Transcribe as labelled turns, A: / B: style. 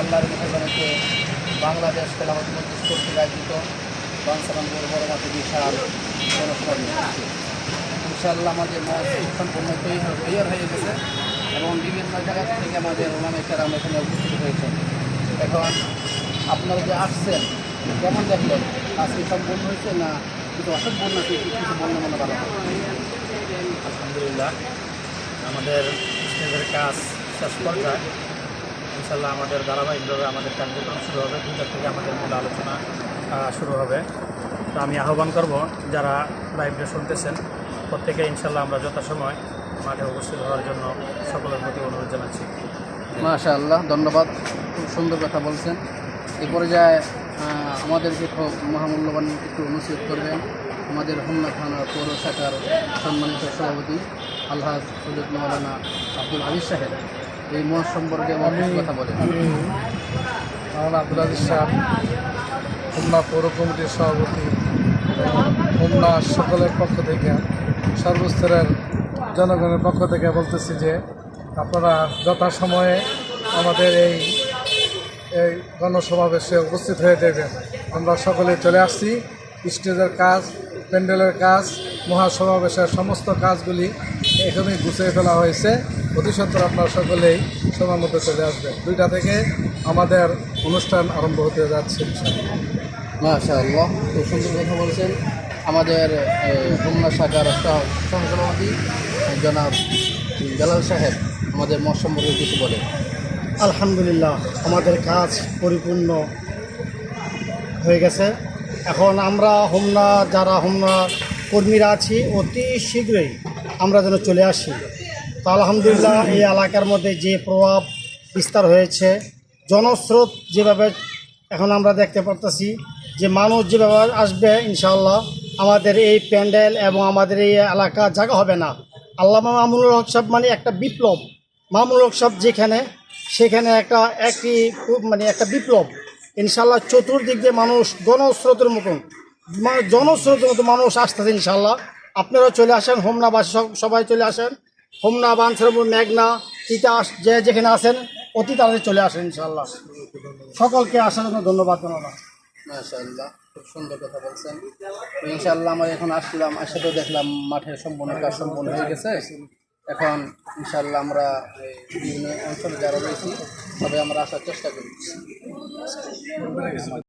A: আল্লাহর মেহরবানিতে বাংলাদেশ খেলাফত মজলিস কর্তৃক আয়োজিত বাংসালাম বড় মাঠে বিশাল জনসমাবেশ ইনশাআল্লাহ আমাদের মহোৎসব সম্পূর্ণ তৈরি তৈরি হয়ে গেছে এবং বিভিন্ন জায়গা থেকে আমাদের ওলামে কেরাম এখানে উপস্থিত হয়েছেন। এখন আপনারা যে আসছেন, কেমন দেখলেন? আজকে সম্পূর্ণ হয়েছে না কিছু অসম্পূর্ণ আছে কিছু বললে মনে ভালো
B: আলহামদুলিল্লাহ, আমাদের স্টেজের কাজ শেষ পর্যায়ে। ইনশাল্লাহ আমাদের ধারাবাহিকভাবে আমাদের কার্যক্রম শুরু হবে। দুটার থেকে আমাদের মূল আলোচনা শুরু হবে। তো আমি আহ্বান করব যারা লাইভে শুনতেছেন, প্রত্যেকে ইনশাল্লাহ আমরা যথাসময় মাঠে উপস্থিত হওয়ার জন্য সকলের প্রতি অনুরোধ জানাচ্ছি।
A: মাশা আল্লাহ ধন্যবাদ। খুব সুন্দর কথা বলছেন। এ পর্যায়ে আমাদেরকে খুব মহামূল্যবান একটু অনুষ্ঠিত করবেন, আমাদের হোমনা থানার পৌর শাখার সম্মানিত সভাপতি আল্লাহ সৈয়দ মৌলানা আব্দুল আলিজ সাহেব। এই মহা সম্পর্কে আমার কিছু কথা বলেন।
C: আমি আমার আব্দুল আজিজ সাহেব খুলনা পৌর কমিটির সভাপতি, খুলনা সকলের পক্ষ থেকে, সর্বস্তরের জনগণের পক্ষ থেকে বলতেছি যে, আপনারা যথাসময়ে আমাদের এই এই গণসমাবেশে উপস্থিত হয়ে যাবেন। আমরা সকলে চলে আসছি। স্টেজের কাজ, প্যান্ডেলের কাজ মহাসমাবেশের সমস্ত কাজগুলি এখানেই গুছিয়ে ফেলা হয়েছে। অতি সত্তর আপনারা সকলেই সময় মতো চলে আসবেন। দুইটা থেকে আমাদের অনুষ্ঠান আরম্ভ হতে যাচ্ছে ইনশাআল্লাহ।
A: মাশা আল্লাহ খুব সুন্দর কথা বলছেন। আমাদের হোমনা শাখার সহ- সহসভাপতি জনাব জালাল সাহেব আমাদের মত সম্পর্কে কিছু বলে।
D: আলহামদুলিল্লাহ আমাদের কাজ পরিপূর্ণ হয়ে গেছে। এখন আমরা হোমনা যারা হোমনা কর্মীরা আছি, অতি শীঘ্রই আমরা যেন চলে আসি। তো আলহামদুলিল্লাহ, এই এলাকার মধ্যে যে প্রভাব বিস্তার হয়েছে, জনস্রোত যেভাবে এখন আমরা দেখতে পারতেছি, যে মানুষ যেভাবে আসবে ইনশাল্লাহ আমাদের এই প্যান্ডেল এবং আমাদের এই এলাকা জায়গা হবে না। আল্লাহ মামুনুল হক সাহেব মানে একটা বিপ্লব। মামুনুল হক সাহেব যেখানে, সেখানে একটা একটি মানে একটা বিপ্লব। ইনশাল্লাহ চতুর্দিক দিয়ে মানুষ গণস্রোতের মতন মানে জনস্রোতের মতো মানুষ আসতেছে ইনশাল্লাহ। আপনারা চলে আসেন, হোমনাবাসী সব- সবাই চলে আসেন। হোমনা বানসরপুর মেঘনা, তিতাস, যে যেখানে আসেন অতি তাড়াতাড়ি চলে আসেন ইনশাল্লাহ। সকলকে আসার জন্য ধন্যবাদ জানালাম।
A: মাশাআল্লাহ, খুব সুন্দর কথা বলছেন। ইনশাল্লাহ আমরা এখন আসলাম আসে তো দেখলাম মাঠের সম্পূর্ণ কাজ সম্পূর্ণ হয়ে গেছে। এখন ইনশাল্লাহ আমরা বিভিন্ন অঞ্চলে যারা রয়েছি তবে আমরা আসার চেষ্টা করি।